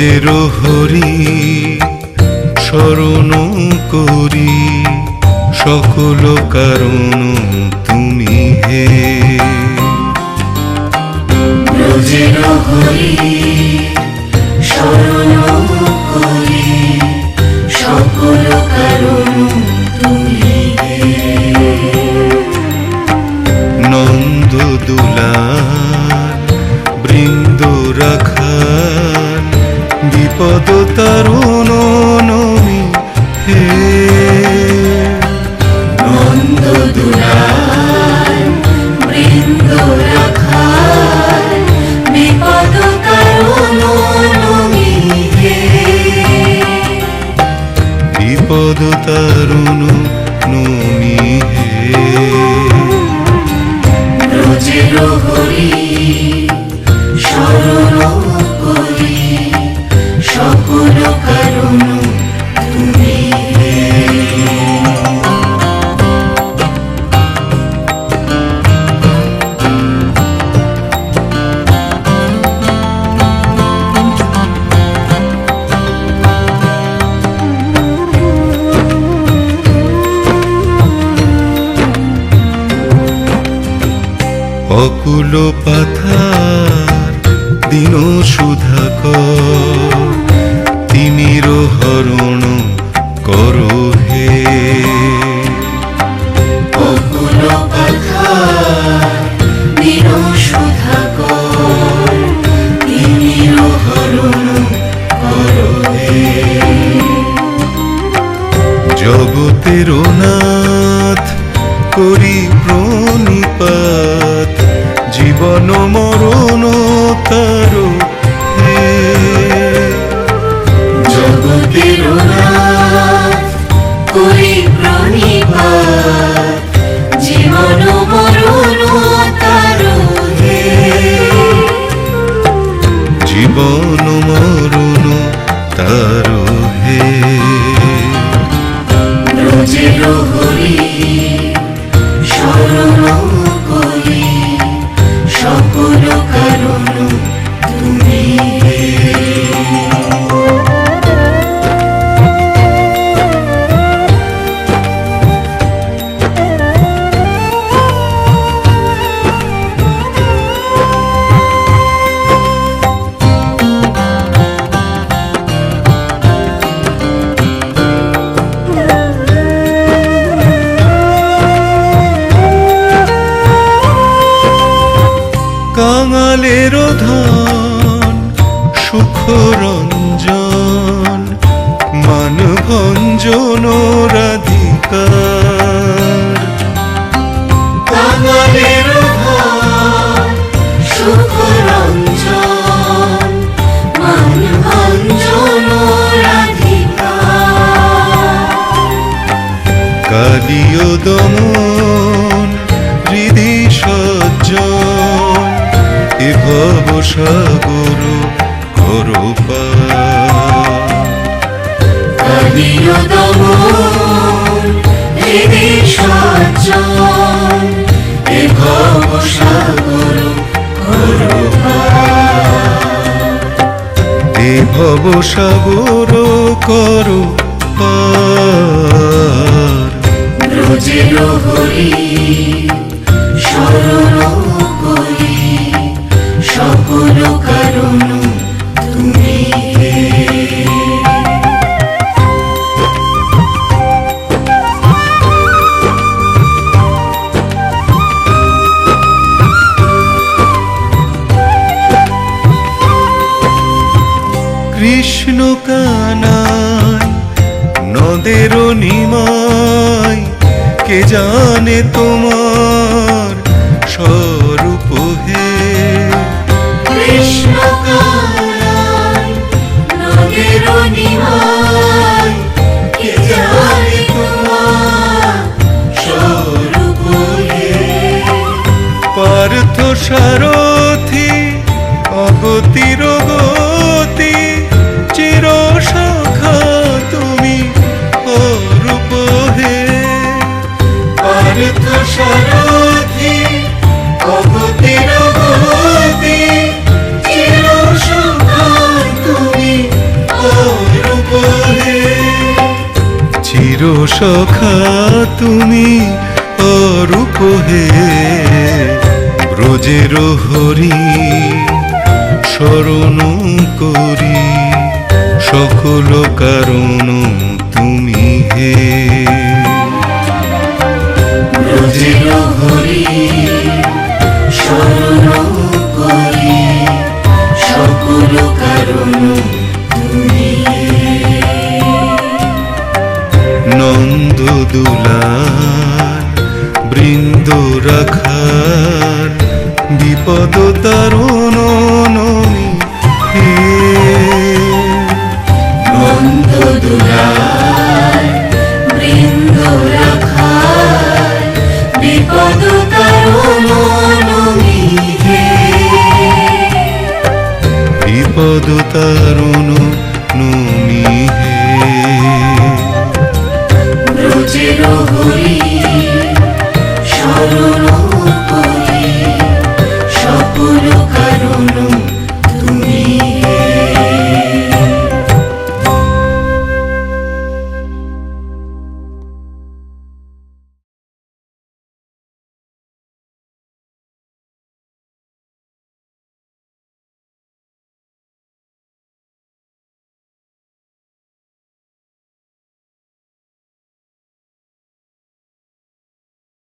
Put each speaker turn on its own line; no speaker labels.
ব্রজের হরি স্মরণ করি সকল কারণ তুমি হে।
ব্রজের হরি করি সকল কারণ
বিপদ তরুণ নুনি হে।
রোজে রোহরি শরণ
অকুল পাথার দিন সুধাকর। তিমির হরণ করো হে।
অকুল পাখা বীর সুধাকর। তিমির হরণ করো হে।
জগতের নাথ করি জীবন কাঙালের ধন সুখ রঞ্জন মান ভঞ্জন রাধিকার
ধন সুখ রঞ্জন মান
কালীয় দমন ভব সাগর করো পার।
কালীয় দমন হৃদি সজ্জন এ ভব সাগর করো
এ ভব সাগর করো পার
ব্রজের হরি, শরণ
কৃষ্ণ কানাই নদের নিমাই কে জানে তোমার স্বরূপ হে?
কৃষ্ণ কানাই নদের নিমাই কে জানে তোমার স্বরূপ হে?
পার্থ সারথি অমৃত তুমি অরূপে
চির সখা তুমি
অরূপ হে ব্রজের হরি শরণ করি, সকল কারণ তুমি হে।
হরি স্মরণ করি সকল কারণ তুমি
নন্দ দুলাল বৃন্দ রাখার বিপদ তারণ